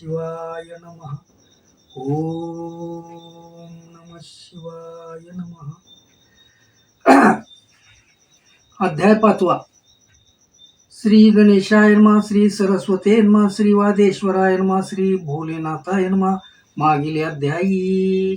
शिवाय नम. शिवाय नमः ओम नम शिवाय नमः. अध्याय पाचवा. श्री गणेशाय नमः श्री सरस्वते नमः श्री वादेश्वरायनमा श्री भोलेनाथाय नमः. मागील अध्यायी.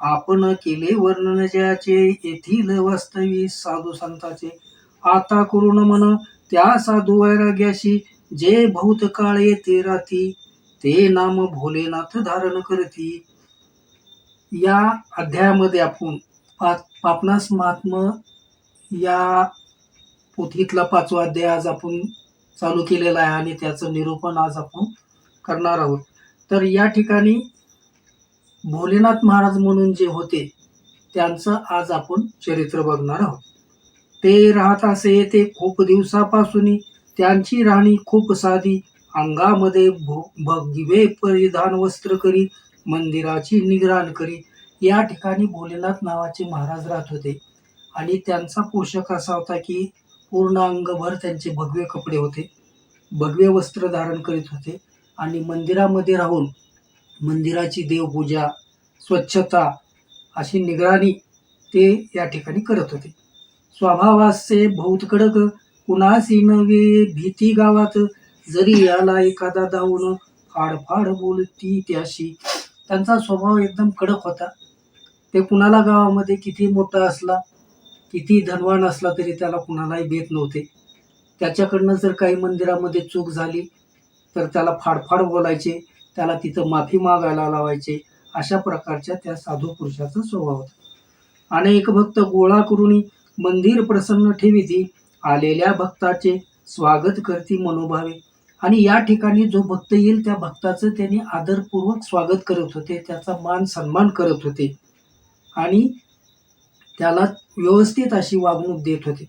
आपण केले वर्णन जयाचे येथील वास्तवी साधू संताचे. आता करू नमन त्या साधू वैराग्याशी जे भूतकाळ येते राती ते नाम भोलेनाथ धारण करती. या अध्यायामध्ये आपण पापनास महात्म या पोथीतला पाचवा अध्याय आज आपण चालू केलेला आहे आणि त्याचं निरूपण आज आपण करणार आहोत. तर या ठिकाणी भोलेनाथ महाराज म्हणून जे होते त्यांचं आज आपण चरित्र बघणार आहोत. ते राहत असे ते खूप दिवसापासून त्यांची राहणी खूप साधी अंगामध्ये भो भगवे परिधान वस्त्र करी मंदिराची निगराण करी. या ठिकाणी भोलेनाथ नावाचे महाराज राहत होते. आणि त्यांचा पोषक असा होता की पूर्ण अंगभर त्यांचे भगवे कपडे होते. भगवे वस्त्र धारण करीत होते. आणि मंदिरामध्ये राहून मंदिराची देवपूजा स्वच्छता अशी निगराणी ते या ठिकाणी करत होते. स्वभावाचे बहुत कडक कुणासी नवे भीती गावात जरी याला एखादा धावून फाडफाड बोलती त्याशी त्यांचा स्वभाव एकदम कडक होता. ते कुणाला गावामध्ये किती मोठा असला किती धनवान असला तरी त्याला कुणालाही भेट नव्हते. त्याच्याकडनं जर काही मंदिरामध्ये चूक झाली तर त्याला फाडफाड बोलायचे त्याला तिथं माफी मागायला लावायचे अशा प्रकारच्या त्या साधू पुरुषाचा स्वभाव होता. अनेक भक्त गोळा करून मंदिर प्रसन्न ठेविती आलेल्या भक्ताचे स्वागत करती मनोभावे. आणि या ठिकाणी जो भक्त येईल त्या भक्ताचं त्यांनी आदरपूर्वक स्वागत करत होते त्याचा मान सन्मान करत होते. आणि त्याला व्यवस्थित अशी वागणूक देत होते.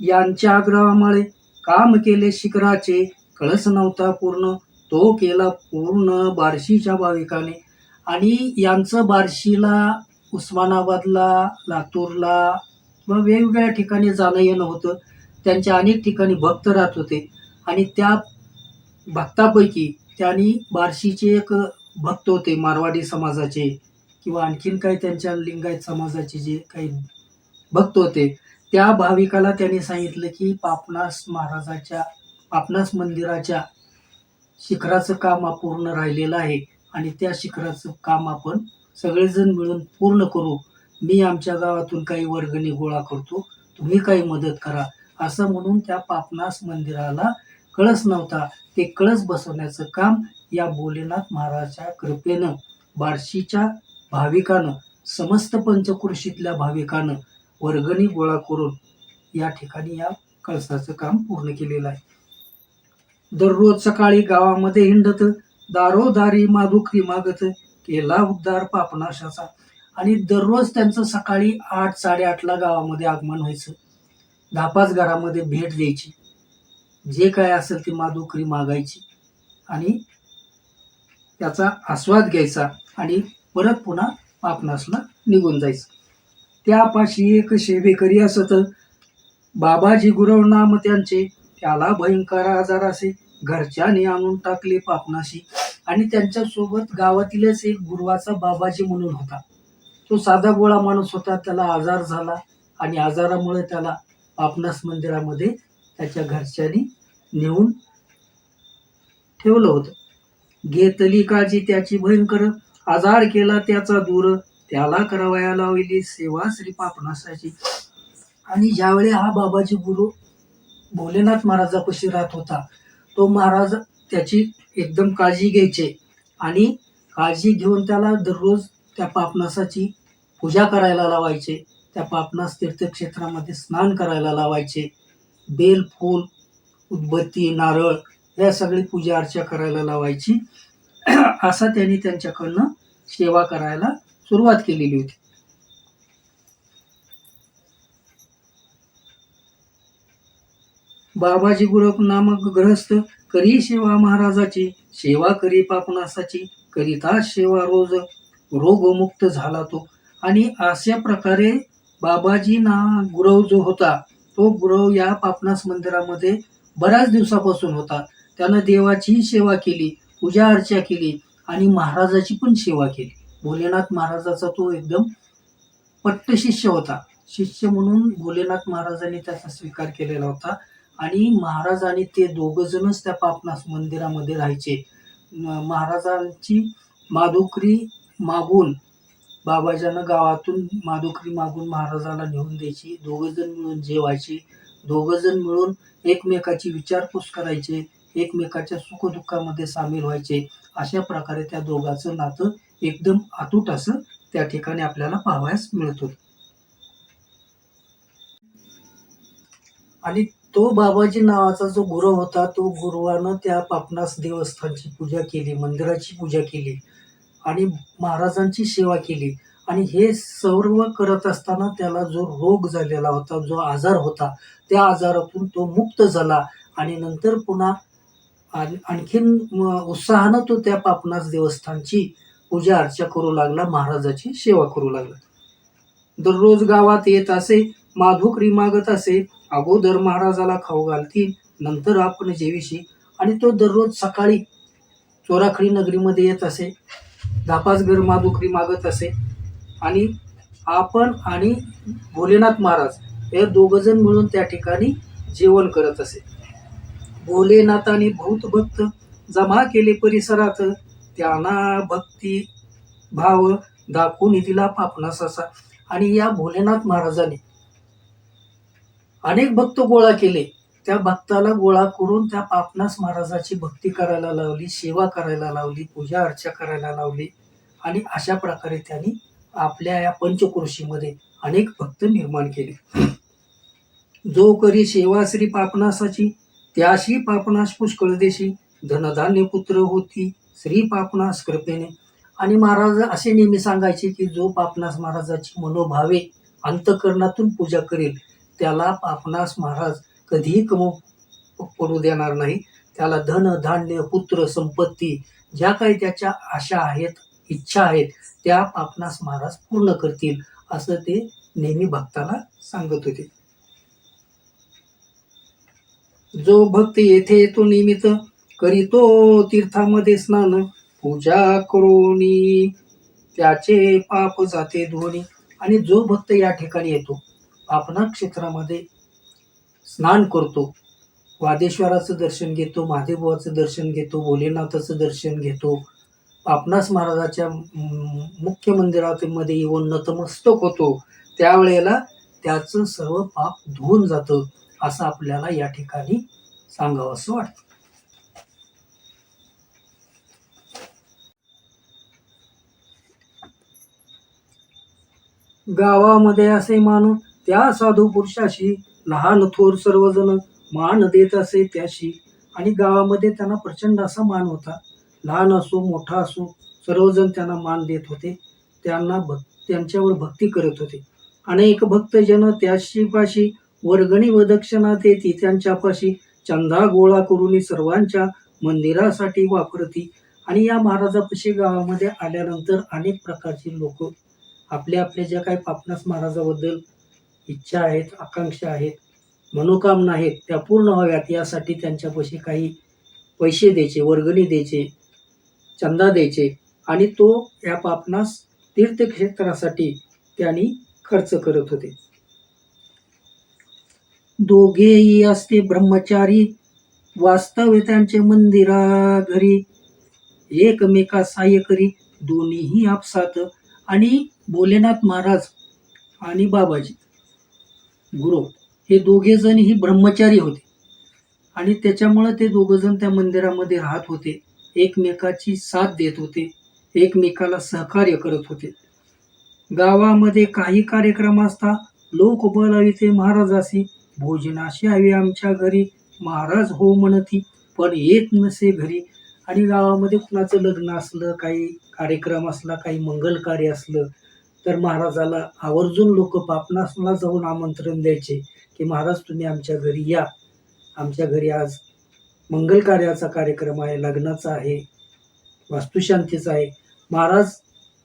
यांच्या आग्रहामुळे काम केले शिखराचे कळस नव्हता पूर्ण तो केला पूर्ण बार्शीच्या भाविकाने. आणि यांचं बार्शीला उस्मानाबादला लातूरला किंवा वेगवेगळ्या ठिकाणी जाणं येणं होतं. त्यांच्या अनेक ठिकाणी भक्त राहत होते. आणि त्या भक्तापैकी त्यांनी बार्शीचे एक भक्त होते मारवाडी समाजाचे किंवा आणखीन काही त्यांच्या लिंगायत समाजाचे जे काही भक्त होते त्या भाविकाला त्यांनी सांगितलं की पापनास महाराजाच्या पापनास मंदिराच्या शिखराचं काम अपूर्ण राहिलेलं आहे आणि त्या शिखराचं काम आपण सगळेजण मिळून पूर्ण करू. मी आमच्या गावातून काही वर्गणी गोळा करतो तुम्ही काही मदत करा असं म्हणून त्या पापनास मंदिराला कळस नव्हता. ते कळस बसवण्याचं काम या भोलेनाथ महाराजच्या कृपेनं बार्शीच्या भाविकानं समस्त पंचकृषीतल्या भाविकानं वर्गणी गोळा करून या ठिकाणी या कळसाचं काम पूर्ण केलेलं आहे. दररोज सकाळी गावामध्ये हिंडत दारोदारी माधुकरी मागत केला उद्धार पापनाशाचा. आणि दररोज त्यांचं सकाळी आठ साडेआठला गावामध्ये आगमन व्हायचं. दहा पाच घरामध्ये भेट द्यायची. जे काय असेल ते माधुकरी मागायची आणि त्याचा आस्वाद घ्यायचा आणि परत पुन्हा आपणासला निघून जायचं. त्यापाशी एक सेवेकरी असत. बाबाजी गुरव नाम त्यांचे. त्याला भयंकर आजार असे. घरच्याने आणून टाकले पापनाशी. आणि त्यांच्यासोबत गावातीलच एक गुरुवाचा बाबाजी म्हणून होता. तो साधा गोळा माणूस होता. त्याला आजार झाला आणि आजारामुळे त्याला पापनास मंदिरामध्ये त्याच्या घरच्यांनी नेऊन ठेवलं होतं. घेतली काळजी त्याची भयंकर आजार केला त्याचा दूर त्याला करावया लावली सेवा श्री पापणासाची आणि ज्यावेळी हा बाबाजी गुरु भोलेनाथ महाराजापाशी राहत होता तो महाराज त्याची एकदम काळजी घ्यायचे आणि काळजी घेऊन त्याला दररोज त्या पापनासाची पूजा करायला लावायचे. त्या पापनास तीर्थक्षेत्रामध्ये स्नान करायला लावायचे. बेल फूल उदबत्ती नारळ या सगळी पूजा अर्चा करायला लावायची. असा त्यांनी त्यांच्याकडनं सेवा करायला सुरुवात केलेली होती. बाबाजी गुरप नामक ग्रहस्थ करी सेवा महाराजाची सेवा करी पापनासाची करिता सेवा रोज रोगमुक्त झाला तो. आणि अशा प्रकारे बाबाजी ना गुरव जो होता तो गुरव या पापनास मंदिरामध्ये बऱ्याच दिवसापासून होता. त्यानं देवाचीही सेवा केली पूजा अर्चा केली आणि महाराजाची पण सेवा केली. भोलेनाथ महाराजाचा तो एकदम पट्ट शिष्य होता. शिष्य म्हणून भोलेनाथ महाराजांनी त्याचा स्वीकार केलेला होता आणि महाराज आणि ते दोघ जणच त्या पापनास मंदिरामध्ये राहायचे. महाराजांची माधुकरी मागून बाबाजानं गावातून माधुकरी मागून महाराजाला नेऊन द्यायची. दोघं जण मिळून जेवायचे. दोघं जण मिळून एकमेकाची विचारपूस करायचे. एकमेकाच्या सुखदुःखामध्ये सामील व्हायचे. अशा प्रकारे त्या दोघांचं नातं एकदम अतूट असं त्या ठिकाणी आपल्याला पाहावयास मिळतो. आणि तो बाबाजी नावाचा जो गुरु होता तो गुरुवानं त्या पापनास देवस्थानची पूजा केली मंदिराची पूजा केली. आणि महाराजांची सेवा केली. आणि हे सर्व करत असताना त्याला जो रोग झालेला होता जो आजार होता त्या आजारातून तो मुक्त झाला. आणि नंतर पुन्हा आणखीन म, उत्साहानं तो त्या पापनास देवस्थानची पूजा अर्चा करू लागला महाराजाची सेवा करू लागला. दररोज गावात येत असे माधुकरी मागत असे अगोदर महाराजाला खाऊ घालतील नंतर आपण जेविशी. आणि तो दररोज सकाळी चोराखडी नगरीमध्ये येत असे. दापास घर माधुकरी मागत असे. आणि आपण आणि भोलेनाथ महाराज हे दोघंजण मिळून त्या ठिकाणी जेवण करत असे. भोलेनाथाने भूतभक्त जमा केले परिसरात. त्यांना भक्ती भाव दाखवून दिला पापणास असा. आणि या भोलेनाथ महाराजाने अनेक भक्त गोळा केले. त्या भक्ताला गोळा करून त्या पापनास महाराजाची भक्ती करायला लावली सेवा करायला लावली पूजा अर्चा करायला लावली आणि अशा प्रकारे त्यांनी आपल्या या पंचकृषीमध्ये अनेक भक्त निर्माण केले. जो करी सेवा श्री पापनासाची त्याशी पापनास पुष्कळ देशी धनधान्य पुत्र होती श्री पापनास कृपेने. आणि महाराज असे नेहमी सांगायचे की जो पापनास महाराजाची मनोभावे अंतकरणातून पूजा करेल त्याला पापनास महाराज कधीही कम पडू देणार नाही. त्याला धन धान्य पुत्र संपत्ती ज्या काही त्याच्या आशा आहेत इच्छा आहेत त्या आपणास महाराज पूर्ण करतील असं ते नेहमी भक्ताला सांगत होते. जो भक्त येथे येतो निमित्त करीतो तीर्थामध्ये स्नान पूजा करोनी त्याचे पाप जाते धोनी आणि जो भक्त या ठिकाणी येतो आपणा क्षेत्रामध्ये स्नान करतो. वादेश्वराचं दर्शन घेतो महादेवाचं दर्शन घेतो भोलेनाथाचं दर्शन घेतो. आपणास महाराजाच्या मुख्य मंदिरामध्ये येऊन नतमस्तक होतो. त्यावेळेला त्याचं सर्व पाप धुवून जातं असं आपल्याला या ठिकाणी सांगावं असं वाटतं. गावामध्ये असे मानून त्या साधू पुरुषाशी लहान थोर सर्वजण मान देत असे त्याशी. आणि गावामध्ये त्यांना प्रचंड असा मान होता. लहान असो मोठा असो सर्वजण त्यांना मान देत होते. त्यांना भक् त्यांच्यावर भक्ती करत होते. अनेक भक्तजन त्याशीपाशी वर्गणी व दक्षिणा देती. त्यांच्यापाशी चंदा गोळा करून सर्वांच्या मंदिरासाठी वापरती. आणि या महाराजापाशी गावामध्ये आल्यानंतर अनेक प्रकारची लोक आपल्या आपल्या ज्या काही पापनास महाराजाबद्दल इच्छा आहेत आकांक्षा आहेत मनोकामना आहेत त्या पूर्ण व्हाव्यात. यासाठी त्यांच्यापाशी काही पैसे द्यायचे वर्गणी द्यायचे चंदा द्यायचे आणि तो या पापनास तीर्थक्षेत्रासाठी त्यांनी खर्च करत होते. दोघेही असते ब्रह्मचारी वास्तव्य त्यांचे मंदिरा घरी एकमेका सहाय्य करी दोन्हीही आपसात. आणि भोलेनाथ महाराज आणि बाबाजी. गुरु. हे दोघे जणही ब्रह्मचारी होते. आणि त्याच्यामुळं ते दोघं जण त्या मंदिरामध्ये राहत होते. एकमेकाची साथ देत होते. एकमेकाला सहकार्य करत होते. गावामध्ये काही कार्यक्रम असता लोक बोलाविते महाराजासी भोजनाशी हवी आमच्या घरी महाराज हो म्हणती पण येत नसे घरी. आणि गावामध्ये कुणाचं लग्न असलं काही कार्यक्रम असला काही मंगल कार्य असलं तर महाराजाला आवर्जून लोक पापनासला जाऊन आमंत्रण द्यायचे की महाराज तुम्ही आमच्या घरी या. आमच्या घरी आज मंगल कार्याचा कार्यक्रम आहे लग्नाचा आहे वास्तुशांतीचा आहे. महाराज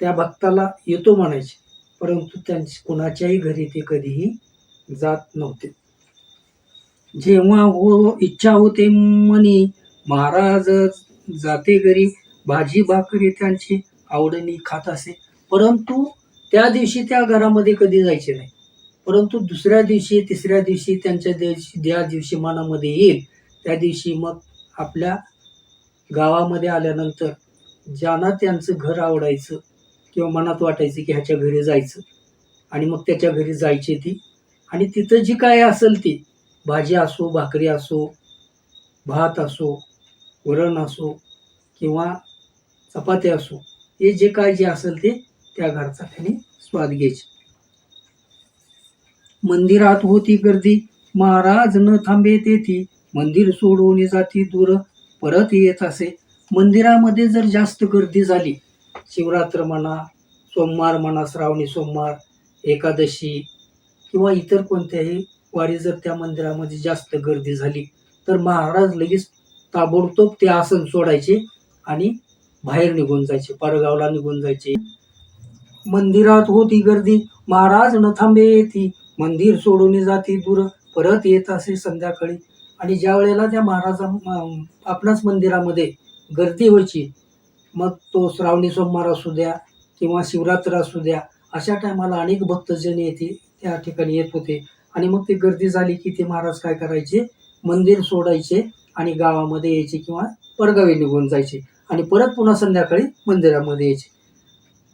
त्या भक्ताला येतो म्हणायचे परंतु त्यांची कुणाच्याही घरी ते कधीही जात नव्हते. जेव्हा हो इच्छा होते म्हणी महाराज जाते घरी भाजी भाकरी त्यांची आवडणी खात असे. परंतु त्या दिवशी त्या घरामध्ये कधी जायचे नाही. परंतु दुसऱ्या दिवशी तिसऱ्या दिवशी त्यांच्या दिवशी ज्या दिवशी मनामध्ये येईल त्या दिवशी मग आपल्या गावामध्ये आल्यानंतर ज्यांना त्यांचं घर आवडायचं किंवा मनात वाटायचं की ह्याच्या घरी जायचं आणि मग त्याच्या घरी जायची ती. आणि तिथं जी काय असेल ती भाजी असो भाकरी असो भात असो वरण असो किंवा चपाती असो हे जे काय जे असेल ते त्या घरचा त्यांनी स्वाद घ्यायची. मंदिरात होती गर्दी महाराज न थांबे तेथी. मंदिर सोडून जाती दूर परत येत असे. मंदिरामध्ये जर जास्त गर्दी झाली शिवरात्र म्हणा सोमवार म्हणा श्रावणी सोमवार एकादशी किंवा इतर कोणत्याही वारी जर त्या मंदिरामध्ये जास्त गर्दी झाली तर महाराज लगेच ताबडतोब ते आसन सोडायचे आणि बाहेर निघून जायचे परगावला निघून जायचे. मंदिरात होती गर्दी. महाराज न थांबे येती. मंदिर सोडून जाती दूर. परत येत असे संध्याकाळी. आणि ज्या वेळेला त्या महाराजा आपणाच मंदिरामध्ये गर्दी व्हायची मग तो श्रावणी सोमवार असू द्या किंवा शिवरात्र असू द्या अशा टायमाला अनेक भक्तजन येते त्या ठिकाणी येत होते. आणि मग ती गर्दी झाली की ते महाराज काय करायचे? मंदिर सोडायचे आणि गावामध्ये यायचे किंवा परगावी निघून जायचे. आणि परत पुन्हा संध्याकाळी मंदिरामध्ये यायचे.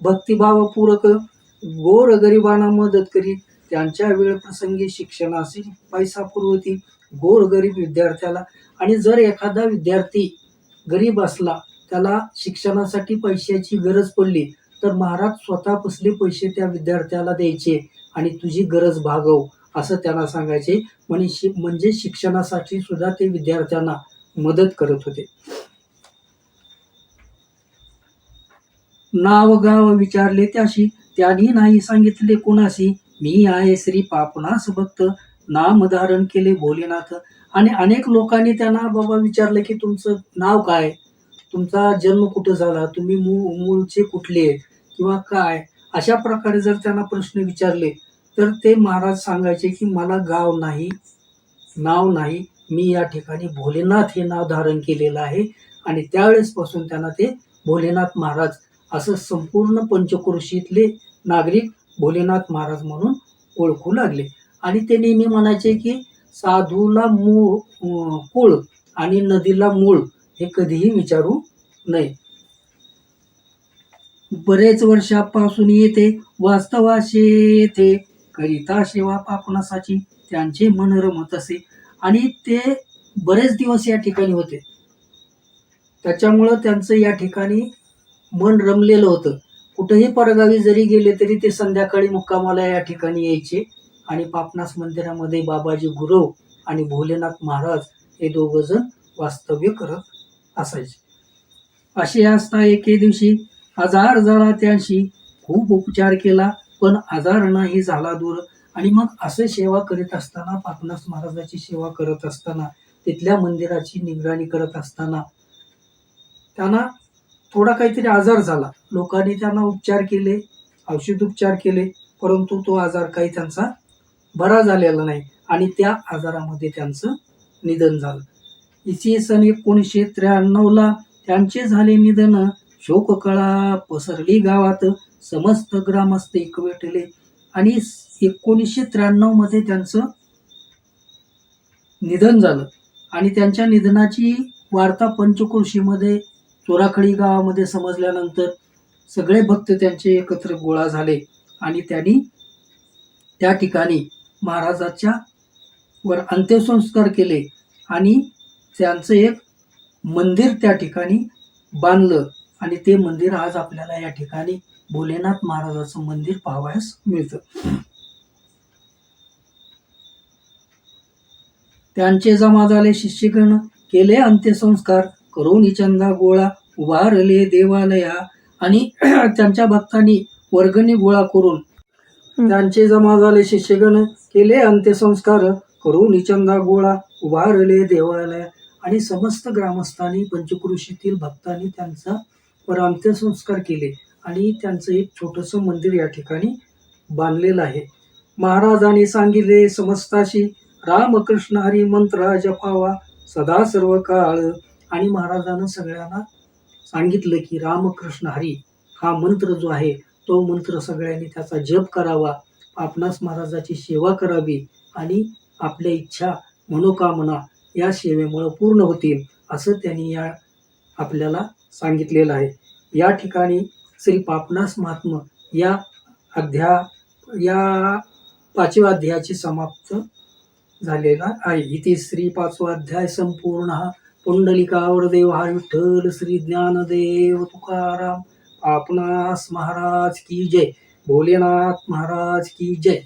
भक्तिभावपूरक गोर गरिबांना मदत करी. त्यांच्या वेळ प्रसंगी शिक्षणाशी पैसा पुरवती गोर गरीब विद्यार्थ्याला. आणि जर एखादा विद्यार्थी गरीब असला त्याला शिक्षणासाठी पैशाची गरज पडली तर महाराज स्वतः कसले पैसे त्या विद्यार्थ्याला द्यायचे? आणि तुझी गरज भागव असं त्यांना सांगायचे. म्हणजे शि- म्हणजे शिक्षणासाठी सुद्धा ते विद्यार्थ्यांना मदत करत होते. नाव गाव विचारले त्याशी. त्यांनी नाही सांगितले कोणाशी. मी आहे श्री पापनास भक्त. नाम धारण केले भोलेनाथ. आणि अनेक लोकांनी त्यांना बाबा विचारलं की तुमचं नाव काय? तुमचा जन्म कुठं झाला? तुम्ही मूळ मूळचे कुठले? किंवा काय? अशा प्रकारे जर त्यांना प्रश्न विचारले तर ते महाराज सांगायचे की मला गाव नाही नाव नाही. मी या ठिकाणी भोलेनाथ हे नाव धारण केलेलं आहे. आणि त्यावेळेसपासून त्यांना ते भोलेनाथ महाराज असं संपूर्ण पंचक्रोशीतले नागरिक भोलेनाथ महाराज म्हणून ओळखू लागले. आणि ते नेहमी म्हणायचे की साधूला मूळ कुळ आणि नदीला मूळ हे कधीही विचारू नये. बरेच वर्षापासून येथे वास्तवाशी येथे करिता सेवा पापनासाची त्यांचे मन रमत असे. आणि ते बरेच दिवस या ठिकाणी होते. त्याच्यामुळं त्यांचं या ठिकाणी मन रमलेलं होतं. कुठंही परगावी जरी गेले तरी ते संध्याकाळी मुक्कामाला या ठिकाणी यायचे आणि पापनास मंदिरामध्ये बाबाजी गुरव आणि भोलेनाथ महाराज हे दोघंजण वास्तव्य करत असायचे. असे असता एके दिवशी आजार झाला त्यांशी खूप उपचार केला पण आजार नाही झाला दूर. आणि मग असे सेवा करीत असताना पापनास महाराजाची सेवा करत असताना तिथल्या मंदिराची निगराणी करत असताना त्यांना थोडा काहीतरी आजार झाला. लोकांनी त्यांना उपचार केले औषध उपचार केले परंतु तो आजार काही त्यांचा बरा झालेला नाही आणि त्या आजारामध्ये त्यांचं निधन झालं. इसवी सन एकोणीसशे त्र्याण्णवला त्यांचे झाले निधन. शोककळा पसरली गावात. समस्त ग्रामस्थ एकवटले आणि एकोणीसशे त्र्याण्णवमध्ये त्यांचं निधन झालं. आणि त्यांच्या निधनाची वार्ता पंचक्रोशीमध्ये चोराखडी गावामध्ये समजल्यानंतर सगळे भक्त त्यांचे एकत्र गोळा झाले आणि त्यांनी त्या ठिकाणी महाराजाच्या वर अंत्यसंस्कार केले आणि त्यांचं एक मंदिर त्या ठिकाणी बांधलं. आणि ते मंदिर आज आपल्याला या ठिकाणी भोलेनाथ महाराजाचं मंदिर पाहावयास मिळतं. त्यांचे जमा झाले शिष्यगण केले अंत्यसंस्कार. करून चंदा गोळा उभारले देवालया आणि त्यांच्या भक्तांनी वर्गणी गोळा करून त्यांचे जमा झाले शिष्यगण केले अंत्यसंस्कार करून चंदा गोळा उभारले देवालय. आणि समस्त ग्रामस्थांनी पंचक्रोशीतील भक्तांनी त्यांचा वर अंत्यसंस्कार केले आणि त्यांचं एक छोटंसं मंदिर या ठिकाणी बांधलेलं आहे. महाराजांनी सांगितले समस्ताशी रामकृष्ण हरी मंत्र जपावा सदा सर्व काळ आणि महाराजांना सगळ्यांना सांगितलं की रामकृष्ण हरी हा मंत्र जो आहे तो मंत्र सगळ्यांनी त्याचा जप करावा. आपणास महाराजाची सेवा करावी आणि आपल्या इच्छा मनोकामना या सेवेमुळं पूर्ण होतील असं त्यांनी या आपल्याला सांगितलेलं आहे. या ठिकाणी श्री पापनास महात्म या अध्या या पाचव्या अध्यायाची समाप्त झालेला आहे. इथे श्री पाचवा अध्याय संपूर्ण पुंडलिकावर देव हा विठ्ठल श्री ज्ञानदेव तुकाराम आपणास महाराज की जय भोलेनाथ महाराज की जय।